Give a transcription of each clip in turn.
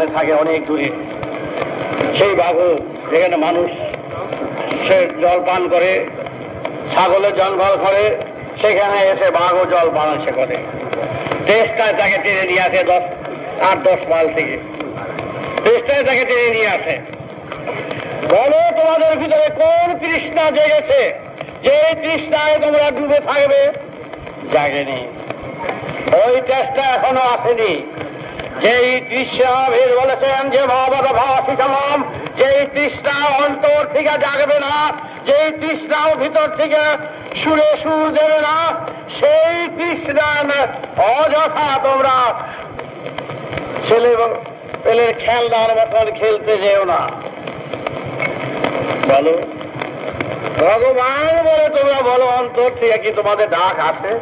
স্থানে থাকে অনেক দূরে। সেই বাঘও যেখানে মানুষ, সে জল পান করে ছাগলের জঙ্গল করে সেখানে এসে বাঘও জল পান সে করে চেষ্টায় তাকে টেনে নিয়ে আসে দশ, আট, দশ মাইল থেকে। চেষ্টায় তাকে টেনে নিয়ে আসে। বলো তোমাদের ভিতরে কোন তৃষ্ণা জেগেছে? যে তৃষ্ণায় তোমরা ডুবে থাকবে? জাগেনি। ওই চেষ্টা এখনও আসেনি। যেই তৃষ্ণা ভেদ বলেছেন যে মহাবত ভাষিতমাম, যেই তৃষ্ণা অন্তর থেকে জাগবে না, যেই তৃষ্ণাও ভিতর থেকে সুরে সুর দেবে না, সেই তৃষ্ণা অযথা তোমরা ছেলে এবং পেলের খেলনার মতন খেলতে যেও না। বলো, ভগবান বলে তোমরা বলো, অন্তর থেকে কি তোমাদের ডাক আছে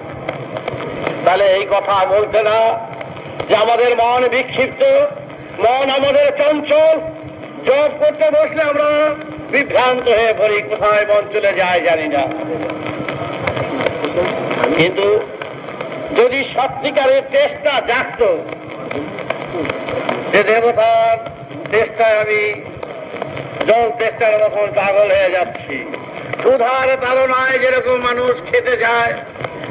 তাহলে এই কথা বলতে না। যে আমাদের মন বিক্ষিপ্ত, মন আমাদের চঞ্চল। জব করতে বসলে আমরা বিভ্রান্ত হয়ে পড়ি, কোথায় মন চলে যায় জানি না। কিন্তু যদি সত্যিকারের চেষ্টা জাগত, যে দেবতার চেষ্টায় আমি জল চেষ্টার মতন পাগল হয়ে যাচ্ছি। ক্ষুধার তাড়নায় যেরকম মানুষ খেতে যায়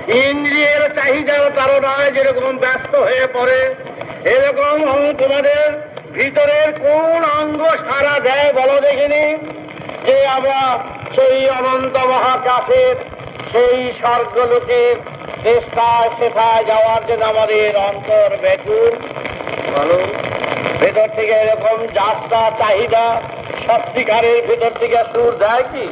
ইন্দ্রিয়ের চাহিদার তাড়নায় যেরকম ব্যস্ত হয়ে পড়ে এরকম তোমাদের ভিতরের কোন অঙ্গ সারা দেয় বলো দেখিনি? যে আমরা সেই অনন্ত মহাকাশের সেই স্বর্গলোকের চেষ্টায় সেটায় যাওয়ার জন্য আমাদের অন্তর ব্যাকুল বলো ভেতর থেকে এরকম যাত্রা চাহিদা সত্যিকারের ভেতর থেকে সুর দেয় কি?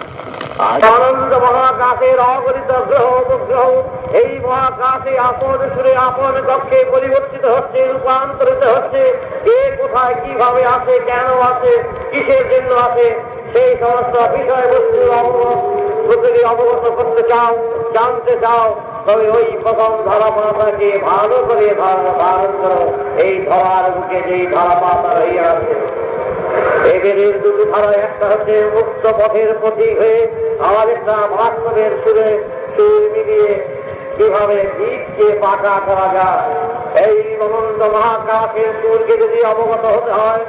আনন্দ মহাকাশের অগণিত গ্রহ উপগ্রহ এই মহাকাশে আপন সুরে আপন কক্ষে পরিবর্তিত হচ্ছে, রূপান্তরিত হচ্ছে। কে কোথায় কীভাবে আছে, কেন আছে, কিসের জন্য আছে, সেই সমস্ত বিষয়বস্তু অবগত অবগত করতে চাও, জানতে চাও। তবে ওই প্রথম ধরা মাতাকে ভালো করে ধারণ করো। এই ধরার বুকে যেই ধরা মাতা রইয়া আছে। এদের দুটো ধারা, একটা হচ্ছে মুক্ত পথের প্রতীক হয়ে আমার একটা সুরে সুর মিলিয়ে কীভাবে বীজকে পাকা করা যায়? এই অনন্ত মহাকাশের সুরকে যদি অবগত হতে হয়,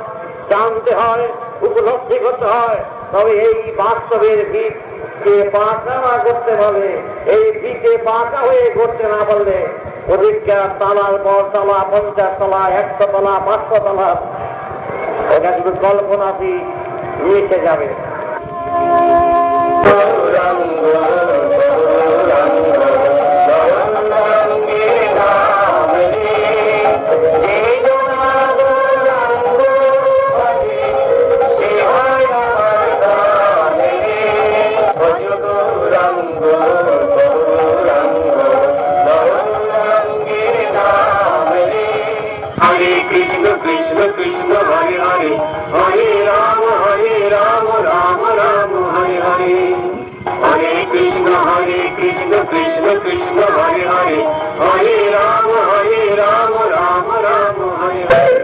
জানতে হয়, উপলব্ধি করতে হয়, তবে এই বাস্তবের বীজকে পাকা না করতে হবে এই বীজে পাকা হয়ে করতে না পারলে অধিকার তালার পর তলা, পঞ্চাশ তলা, একশো তলা, পাঁচশো তলা ওটা শুধু কল্পনাটি মিশে যাবে। হরে কৃষ্ণ কৃষ্ণ কৃষ্ণ, হরে হরে। হরে রাম হরে রাম রাম রাম, হরে হরে। হরে কৃষ্ণ হরে কৃষ্ণ কৃষ্ণ কৃষ্ণ, হরে হরে। হরে রাম হরে রাম রাম রাম, হরে হরে।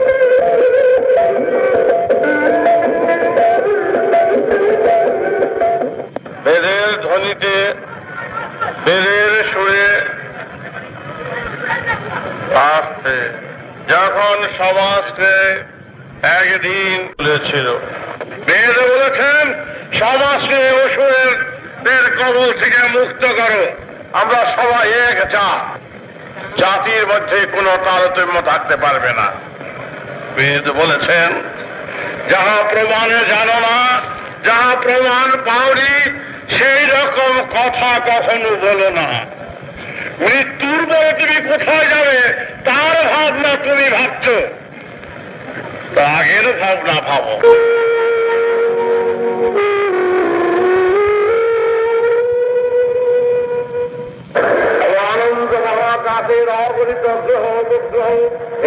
বেদের ধ্বনিতে, বেদের সুরে আসছে যখন সমাজকে একদিন বলেছিল, বেদ বলেছেন, সমাজকে অসুরের কবল থেকে মুক্ত করো। আমরা সবাই এক চা। জাতির মধ্যে কোনো তারতম্য থাকতে পারবে না। বেদ বলেছেন, যাহা প্রমাণে জানো না, যাহা প্রমাণ পাওনি, সেই রকম কথা কখনো বলো না। মৃত্যুর পরে তুমি কোথায় যাবে? তার ভাবনা তুমি ভাবছ। আগের ভাবনা ভাবো।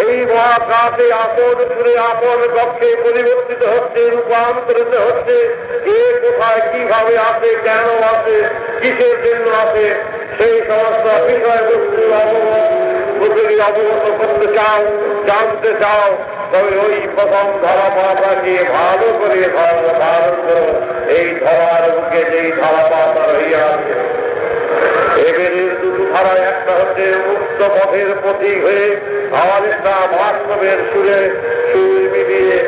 এই মহাকাশে আপন সুরে আপন কক্ষে পরিবর্তিত হচ্ছে, রূপান্তরিত হচ্ছে। কে কোথায় কীভাবে আছে, কেন আছে, কিসের জন্য আছে, সেই সমস্ত বিষয়বস্তু অবগত। প্রকৃতি অবগত করতে চাও, জানতে চাও, তবে ওই প্রথম ধরা মাতাকে ভালো করে ধারণ করো। এই ধরার বুকে যেই ধরা মাতা রইয়া আছে এবারের দুটো ধারা, একটা হচ্ছে মুক্ত পথের প্রতীক হয়ে আমার একটা বাস্তবের সুরে সুর মিলিয়ে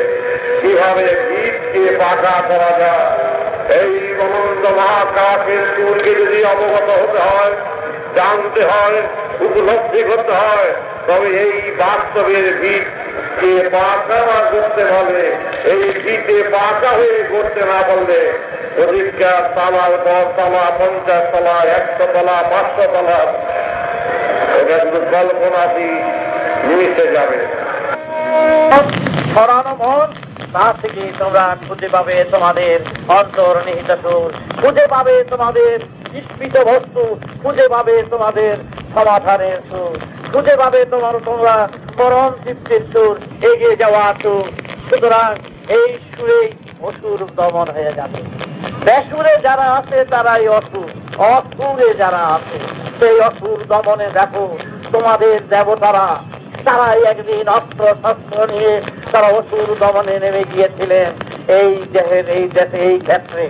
কীভাবে ভিতকে পাকা করা যায়। এই অনন্ত মহাকাশের চুলকে যদি অবগত হতে হয়, জানতে হয় উপলব্ধি করতে হয়। তবে এই বাস্তবের ভিতকে পাকা না করতে পারলে এই ভিতে পাকা হয়ে করতে না পারলে পরীক্ষা তালার পর তলা, পঞ্চাশ তলা, একশো তলা, পাঁচশো তলা ওটা শুধু কল্পনাতেই মিশে যাবে। তা থেকে তোমরা খুঁজে পাবে তোমাদের অন্তর্নিহিত খুঁজে পাবে তোমাদের স্ফীত বস্তু, খুঁজে পাবে তোমাদের সমাধানের সুর। খুঁজে পাবে তোমার, তোমরা পরম চিত্তের সুর, এগিয়ে যাওয়া সুর। সুতরাং এই সুরেই অসুর দমন হয়ে যাবে। বেসুরে যারা আছে, তারাই অসুর। অসুরে যারা আছে, সেই অসুর দমনে দেখো, তোমাদের দেবতারা, তারাই একদিন অস্ত্র, শস্ত্র নিয়ে তারা অসুর দমনে নেমে গিয়েছিলেন। এই দেহের, এই দেশে, এই ক্ষেত্রে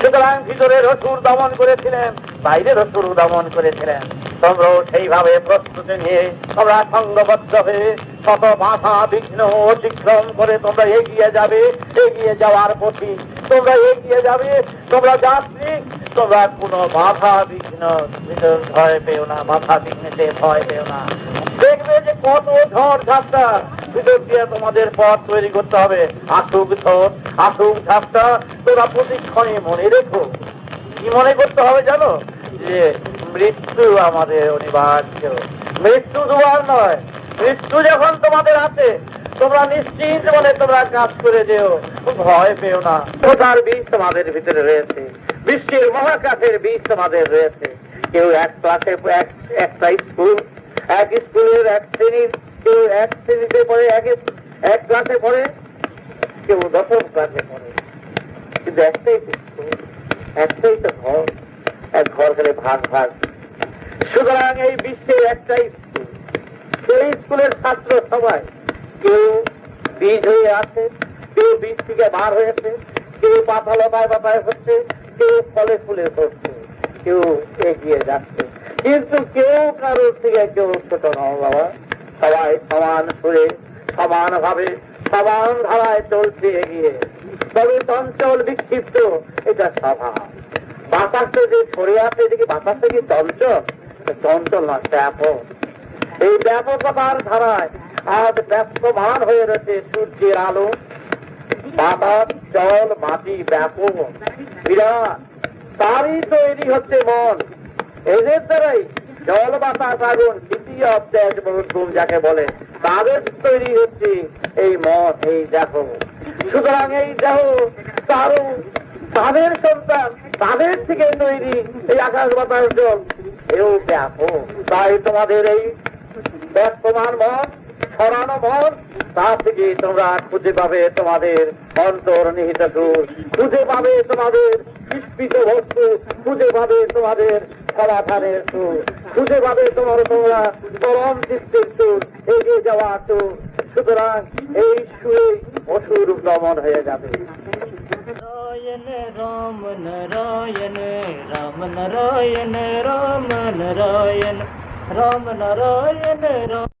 সুতরাং ভিতরের অসুর দমন করেছিলেন বাইরের অসুর দমন করেছিলেন। তোমরাও সেইভাবে প্রস্তুতি নিয়ে তোমরা সঙ্গবদ্ধ হয়ে শত বাধা বিঘ্ন অতিক্রম করে তোমরা এগিয়ে যাবে, এগিয়ে যাওয়ার প্রতি তোমরা এগিয়ে যাবে, তোমরা যাত্রী, তোমরা কোনো বাধা বিঘ্ন ভয় পেও না, বাধা বিঘ্নেতে ভয় পেও না। দেখবে যে কত ঝড় ঝাপটা ভিতর দিয়ে তোমাদের পথ তৈরি করতে হবে। আসুক ঝড় আসুক ঝাপটা তোমরা প্রতিক্ষণে মনে রেখো। কি মনে করতে হবে জানো? যে মৃত্যু আমাদের অনিবার্য। মৃত্যু দুবার নয়, মৃত্যু যখন তোমাদের আছে তোমরা নিশ্চিত মনে তোমরা কাজ করে যেও। ভয় পেও না। কোথার বীজ তোমাদের ভিতরে রয়েছে? বিশ্বের মহাকাশের বীজ তোমাদের রয়েছে। কেউ এক ক্লাসে এক একটা স্কুল, এক স্কুলের এক শ্রেণির কেউ এক শ্রেণীতে পড়ে এক পড়ে, কেউ দশম পড়ে। কিন্তু একটাই একটাই তো ঘর, এক ঘর ভাগ ভাগ। সুতরাং এই বিশ্বে একটাই সেই স্কুলের ছাত্র সবাই কেউ বীজ হয়ে আছে, কেউ বীজ থেকে বার হয়েছে, কেউ পাতা লতায় পাতায় হচ্ছে, কেউ ফলে ফুলে হচ্ছে কেউ এগিয়ে যাচ্ছে। কিন্তু কেউ কারোর থেকে কেউ ছোট নয় বাবা। সবাই সমান সুরে সমান ভাবে সমান ধারায় চলছে এগিয়ে তবে চঞ্চল বিক্ষিপ্ত, এটা স্বভাব বাতাসে যে ছড়ে আছে, এদিকে বাতাসে কি চঞ্চল? চঞ্চল না ব্যাপক। এই ব্যাপকতার ধারায় আজ ব্যস্তমান হয়ে রয়েছে সূর্যের আলো। বাতাস, জল, মাটি ব্যাপক, বিরাট। তারই তৈরি হচ্ছে মন। এদের দ্বারাই জল, বাতাস, আগুন যাকে বলে? তাদের তৈরি হচ্ছে। এই মন এই দেহ। সুতরাং এই দেহ তারও তাদের সন্তান তাদের থেকে তৈরি এই আকাশ বাতাস জল। এও ব্যাপক। তাই তোমাদের এই বর্তমান মন ছড়ানো মন তা থেকে তোমরা খুঁজে পাবে তোমাদের অন্তর্নিহিত সুর। খুঁজে পাবে তোমাদের বস্তু, খুঁজে পাবে তোমাদের সমাধানের সুর। সুখেভাবে তোমার তোমরা চরম সৃষ্টির সুর এগিয়ে যাওয়া তো, সুতরাং এই সুরে অসুর দমন হয়ে যাবে। রাম নারায়ণ রাম নারায়ণ রাম নারায়ণ রাম নারায়ণ, রাম